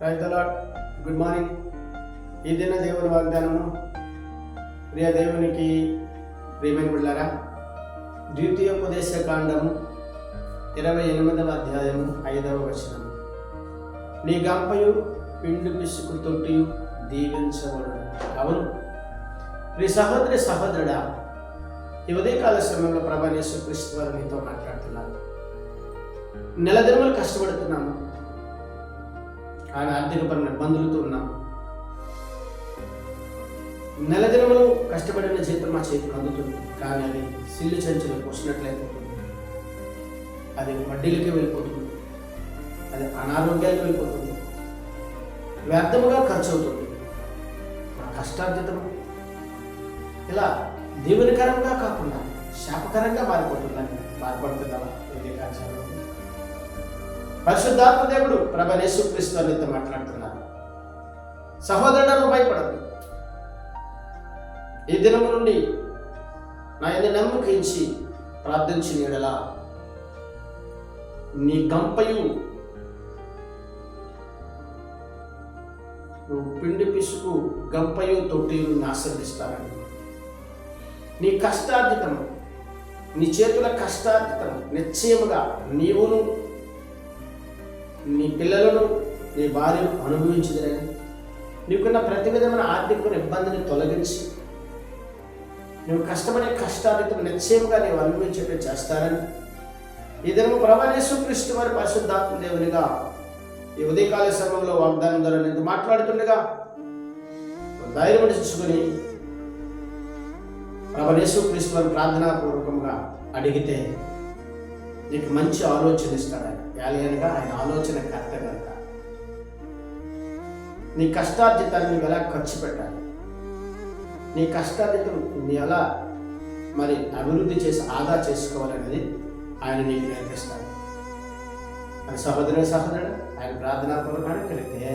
Praise good morning ఈ దిన దేవుని వాగ్దానము. ప్రియ దేవునికి ప్రియమైన బిళ్ళారా ద్వితీయోపదేశ కాండము ఇరవై ఎనిమిదవ అధ్యాయము ఐదవ వచనము. నీ గంపయు పిండు పిసుకు తొట్టి దీవించబడు. అవును. ప్రియ సహోదరి సహోదరుడా ఈ ఉదయకాల సమయంలో ప్రభా క్రీస్తు వారు నీతో మాట్లాడుతున్నారు. నెల దినములు కష్టపడుతున్నాము. ఆయన ఆర్థికపరమైన ఇబ్బందులతో ఉన్నాం. నెల దినములు కష్టపడిన జీతం మా చేతికి అందుతుంది. కానీ అది సిల్లు చెంచులు పోసినట్లయిపోతుంది. అది వడ్డీలకి వెళ్ళిపోతుంది. అది అనారోగ్యాలకు వెళ్ళిపోతుంది. వ్యర్థముగా ఖర్చు అవుతుంది మా కష్టార్జితం ఇలా దీవెనకరంగా కాకుండా శాపకరంగా మారిపోతుందని బాధపడుతున్నావా ఇది కాచారం పరిశుద్ధాత్మ దేవుడు ప్రభనేశ్వ క్రీస్తు అనితో మాట్లాడుతున్నారు. సహోదరులను భయపడదు ఈ దినము నుండి నా ఎన్ని నమ్మకించి ప్రార్థించిన ఎడలా నీ గంపయు నువ్వు పిండి పిసుకు గంపయు తొట్టిలు ఆశ్రదిస్తారని నీ కష్టార్జితము నీ చేతుల కష్టార్జితము నిశ్చయముగా నీవును నీ పిల్లలను నీ భార్యను అనుభవించదని నీకున్న ప్రతి విధమైన ఆర్థిక ఇబ్బందిని తొలగించి నువ్వు కష్టమనే కష్టాన్ని నిశ్చయంగా నీవు అనుభవించేట్టు చేస్తారని ఈ దినము ప్రభానేశ్వ కృష్ణ వారి పరిశుద్ధాత్మ దేవునిగా ఈ ఉదయకాల సమయంలో వాగ్దానం ద్వారా నేను మాట్లాడుతుండగా ధైర్యం తెచ్చుకొని ప్రభనేశ్వ కృష్ణ వారి ప్రార్థనాపూర్వకంగా అడిగితే నీకు మంచి ఆలోచన ఇస్తాడు ఆయన. ఆయన ఆలోచన కర్త కనుక. నీ కష్టార్జితాన్ని నువ్వు ఎలా ఖర్చు పెట్టాలి? నీ కష్టార్జితం ఎలా మరి అభివృద్ధి చేసి ఆదా చేసుకోవాలనేది ఆయన నీకు నేర్పిస్తాడు. అని సహోదరు సహోదరుడు ఆయన ప్రార్థనాపూర్వకాన్ని కలిగితే